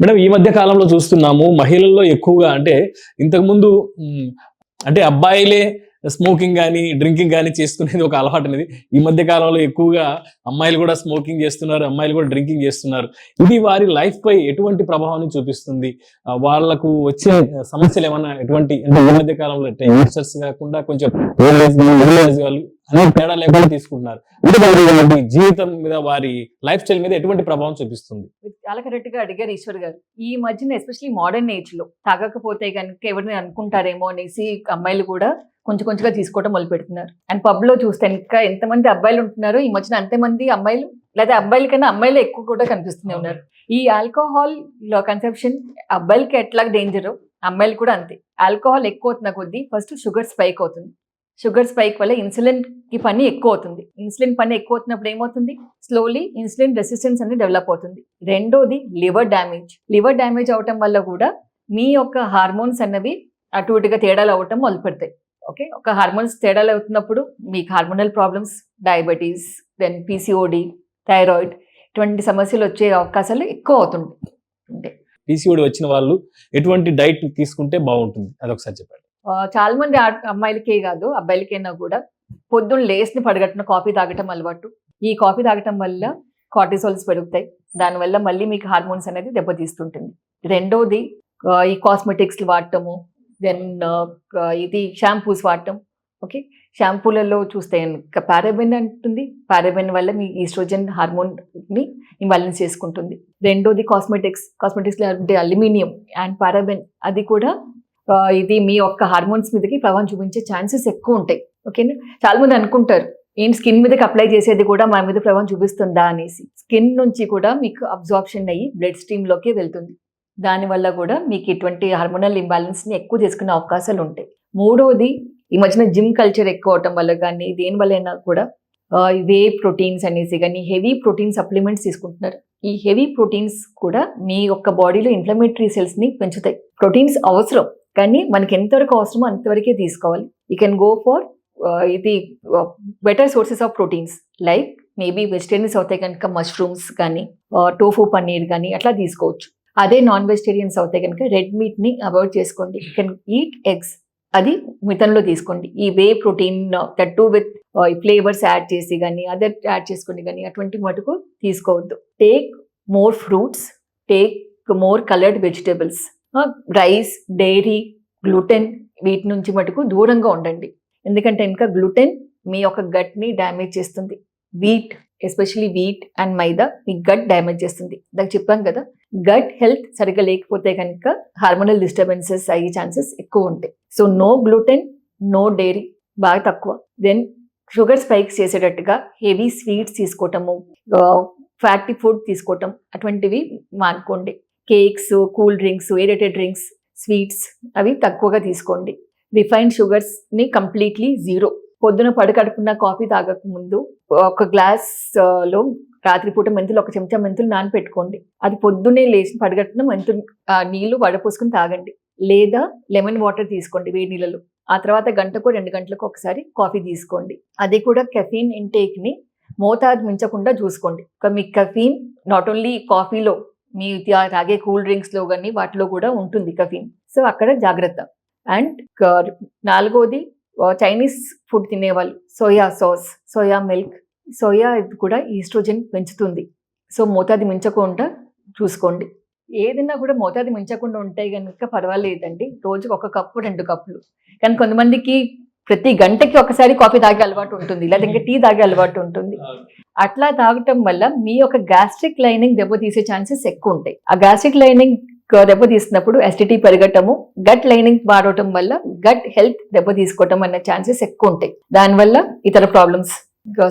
Madam ఈ మధ్య కాలంలో చూస్తున్నాము మహిళల్లో ఎక్కువగా అంటే ఇంతకుముందు అంటే అబ్బాయిలే స్మోకింగ్ కానీ డ్రింకింగ్ కానీ చేసుకునేది ఒక అలవాటు అనేది. ఈ మధ్య కాలంలో ఎక్కువగా అమ్మాయిలు కూడా స్మోకింగ్ చేస్తున్నారు అమ్మాయిలు కూడా డ్రింకింగ్ చేస్తున్నారు. ఇది వారి లైఫ్ పై ఎటువంటి ప్రభావాన్ని చూపిస్తుంది? వాళ్ళకు వచ్చే సమస్యలు ఏమైనా ఎటువంటి అంటే ఈ మధ్య కాలంలో యంగ్స్టర్స్ కాకుండా కొంచెం వాళ్ళు అనేక తేడా లేకుండా తీసుకుంటున్నారు. ఇది వారి జీవితం మీద వారి లైఫ్ స్టైల్ మీద ఎటువంటి ప్రభావం చూపిస్తుంది? చాలా కరెక్ట్గా అడిగారు ఈశ్వర్ గారు. ఈ మధ్యన ఎస్పెషల్లీ మోడర్న్ ఏజ్లో తాగకపోతే కనుక ఎవరిని అనుకుంటారేమో అనేసి అమ్మాయిలు కూడా కొంచెం కొంచెంగా తీసుకోవడం మొదలు పెడుతున్నారు అండ్ పబ్లో చూస్తే ఇంకా ఎంతమంది అబ్బాయిలు ఉంటున్నారో? ఈ మధ్యన అంతమంది అమ్మాయిలు లేదా అబ్బాయిల కన్నా అమ్మాయిలు ఎక్కువ కూడా కనిపిస్తూనే ఉన్నారు. ఈ ఆల్కహాల్లో కన్సెప్షన్ అబ్బాయిలకి ఎట్లా డేంజర్ అమ్మాయిలు కూడా అంతే. ఆల్కహాల్ ఎక్కువ అవుతున్న కొద్దీ ఫస్ట్ షుగర్ స్పైక్ అవుతుంది. షుగర్ స్పైక్ వల్ల ఇన్సులిన్కి పని ఎక్కువ అవుతుంది ఇన్సులిన్ పని ఎక్కువ అవుతున్నప్పుడు ఏమవుతుంది? స్లోలీ ఇన్సులిన్ రెసిస్టెన్స్ అనేది డెవలప్ అవుతుంది. రెండోది లివర్ డ్యామేజ్ లివర్ డ్యామేజ్ అవటం వల్ల కూడా మీ యొక్క హార్మోన్స్ అన్నవి అటు ఇటుగా తేడాలు అవ్వటం మొదలు పెడతాయి ఓకే? ఒక హార్మోన్స్ తేడాలు అవుతున్నప్పుడు మీకు hormonal problems diabetes then PCOD thyroid ఇటువంటి సమస్యలు వచ్చే అవకాశాలు ఎక్కువ అవుతుంటాయి అంటే పీసీఓడి వచ్చిన వాళ్ళు ఎటువంటి డైట్ తీసుకుంటే బాగుంటుంది? అదొకసారి చెప్పండి. చాలా మంది అమ్మాయిలకే కాదు అబ్బాయిలకైనా కూడా పొద్దున్న లేస్ని పడగట్టిన కాఫీ తాగటం అలవాటు. ఈ కాఫీ తాగటం వల్ల కార్టిసోల్స్ పెరుగుతాయి. దానివల్ల మళ్ళీ మీకు హార్మోన్స్ అనేది దెబ్బతీస్తుంటుంది. రెండోది ఈ కాస్మెటిక్స్లు వాడటము దెన్ ఇది షాంపూస్ వాడటం ఓకే? షాంపూలలో చూస్తే పారాబెన్ అంటుంది. పారాబెన్ వల్ల మీ ఈస్ట్రోజన్ హార్మోన్ని ఇంబాలెన్స్ చేసుకుంటుంది. రెండోది కాస్మెటిక్స్. కాస్మెటిక్స్ అంటే అల్యూమినియం అండ్ పారాబెన్. అది కూడా ఇది మీ యొక్క హార్మోన్స్ మీదకి ప్రభావం చూపించే ఛాన్సెస్ ఎక్కువ ఉంటాయి. ఓకేనా చాలా మంది అనుకుంటారు ఏంటి స్కిన్ మీదకి అప్లై చేసేది కూడా మన మీద ప్రభావం చూపిస్తుందా? అనేసి. స్కిన్ నుంచి కూడా మీకు అబ్జార్ప్షన్ అయ్యి బ్లడ్ స్ట్రీమ్లోకి వెళ్తుంది. దానివల్ల కూడా మీకు ఇటువంటి హార్మోనల్ ఇంబ్యాలెన్స్ని ఎక్కువ చేసుకునే అవకాశాలు ఉంటాయి. మూడవది ఈ మధ్యన జిమ్ కల్చర్ ఎక్కువ అవటం వల్ల కానీ దేనివల్ల అయినా కూడా వే ప్రోటీన్స్ అనేసి కానీ హెవీ ప్రోటీన్ సప్లిమెంట్స్ తీసుకుంటున్నారు. ఈ హెవీ ప్రోటీన్స్ కూడా మీ యొక్క బాడీలో ఇన్ఫ్లమేటరీ సెల్స్ని పెంచుతాయి. ప్రోటీన్స్ అవసరం. కానీ మనకి ఎంతవరకు అవసరమో అంతవరకే తీసుకోవాలి. యూ కెన్ గో ఫర్ ఇది better sources of proteins like maybe vegetarians అవుతాయి కనుక మష్రూమ్స్ కానీ uh, టోఫు పన్నీర్ కానీ అట్లా తీసుకోవచ్చు. అదే నాన్ వెజిటేరియన్స్ అవుతాయి కనుక రెడ్ మీట్ని అవాయిడ్ చేసుకోండి. యూ కెన్ ఈట్ ఎగ్స్ అది మితంలో తీసుకోండి. ఈ whey protein too with flavours add చేసి కానీ అదర్ యాడ్ చేసుకోండి కానీ అటువంటి మటుకు తీసుకోవద్దు. Take more fruits take more coloured vegetables rice dairy gluten వీటి నుంచి మటుకు దూరంగా ఉండండి. ఎందుకంటే ఇంకా గ్లూటెన్ మీ యొక్క గట్ని డ్యామేజ్ చేస్తుంది. Wheat especially wheat and maida me gut damage చేస్తుంది. దానికి చెప్పాం కదా గట్ హెల్త్ సరిగ్గా లేకపోతే కనుక హార్మోనల్ డిస్టర్బెన్సెస్ అయ్యే ఛాన్సెస్ ఎక్కువ ఉంటాయి. So no gluten no dairy బాగా తక్కువ. దెన్ షుగర్ స్పైక్స్ చేసేటట్టుగా హెవీ స్వీట్స్ తీసుకోవటము ఫ్యాటీ ఫుడ్ తీసుకోవటం అటువంటివి మానుకోండి. Cakes cool drinks aerated drinks sweets అవి తక్కువగా తీసుకోండి. రిఫైన్డ్ షుగర్స్ని కంప్లీట్లీ జీరో. పొద్దున పడకడుకున్న కాఫీ తాగక ముందు ఒక గ్లాస్లో రాత్రిపూట మెంతులు ఒక చెంచా మెంతులు నానపెట్టుకోండి. అది పొద్దున్నే లేచి పడగట్టున మెంతులు నీళ్ళు వడపోసుకుని తాగండి. లేదా లెమన్ వాటర్ తీసుకోండి వేడి నీళ్ళలో. ఆ తర్వాత గంటకు రెండు గంటలకు ఒకసారి కాఫీ తీసుకోండి. అది కూడా కెఫీన్ ఇంటేక్ని మోతాదు మించకుండా చూసుకోండి. మీ కెఫీన్ నాట్ ఓన్లీ కాఫీలో మీ తాగే కూల్ డ్రింక్స్లో కానీ వాటిలో కూడా ఉంటుంది కఫీన్. సో అక్కడ జాగ్రత్త. అండ్ నాలుగోది చైనీస్ ఫుడ్ తినేవాళ్ళు. Soya sauce soya milk. Soya ఇది కూడా ఈస్ట్రోజన్ పెంచుతుంది. సో మోతాది మించకుండా చూసుకోండి. ఏదైనా కూడా మోతాది మించకుండా ఉంటే కనుక పర్వాలేదండి. రోజుకి ఒక కప్పు రెండు కప్పులు. కానీ కొంతమందికి ప్రతి గంటకి ఒకసారి కాఫీ తాగే అలవాటు ఉంటుంది లేదా ఇంకా టీ తాగే అలవాటు ఉంటుంది. అట్లా తాగటం వల్ల మీ యొక్క గ్యాస్ట్రిక్ లైనింగ్ దెబ్బతీసే ఛాన్సెస్ ఎక్కువ ఉంటాయి. ఆ గ్యాస్ట్రిక్ లైనింగ్ దెబ్బతీసినప్పుడు ఎసిడిటీ పెరగటము గట్ లైనింగ్ వాడటం వల్ల గట్ హెల్త్ దెబ్బతీసుకోవటం అన్న ఛాన్సెస్ ఎక్కువ ఉంటాయి. దానివల్ల ఇతర ప్రాబ్లమ్స్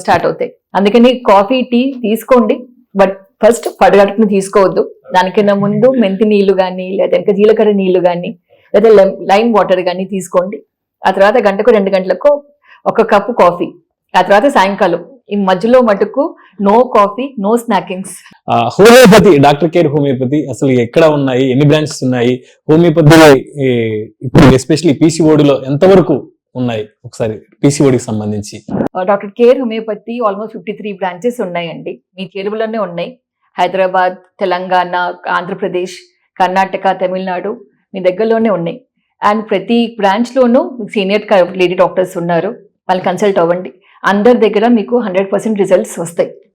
స్టార్ట్ అవుతాయి. అందుకని కాఫీ టీ తీసుకోండి. బట్ ఫస్ట్ పడగట్టును తీసుకోవద్దు. దానికన్నా ముందు మెంతి నీళ్ళు కానీ లేదా ఇంకా జీలకర్ర నీళ్ళు కానీ లేదా లైమ్ వాటర్ కానీ తీసుకోండి. ఆ తర్వాత గంటకు రెండు గంటలకు ఒక కప్పు కాఫీ. ఆ తర్వాత సాయంకాలం. ఈ మధ్యలో మటుకు no coffee no snackings. Homeopathy doctor care homeopathy అసలు ఎక్కడ ఉన్నాయి? ఎన్ని బ్రాంచెస్ ఉన్నాయి? హోమియోపతి ఇప్పుడు ఎస్పెషల్లీ పీసీఓడిలో ఎంతవరకు ఉన్నాయి? ఒకసారి పీసీఓడికి సంబంధించి. Doctor care homeopathy almost fifty three branches ఉన్నాయండి. మీ చేరువలోనే ఉన్నాయి. హైదరాబాద్ తెలంగాణ ఆంధ్రప్రదేశ్ కర్ణాటక తమిళనాడు మీ దగ్గరలోనే ఉన్నాయి. అండ్ ప్రతి బ్రాంచ్లోనూ మీకు సీనియర్ లేడీ డాక్టర్స్ ఉన్నారు. వాళ్ళు కన్సల్ట్ అవ్వండి. అందరి దగ్గర మీకు హండ్రెడ్ పర్సెంట్ రిజల్ట్స్ వస్తాయి.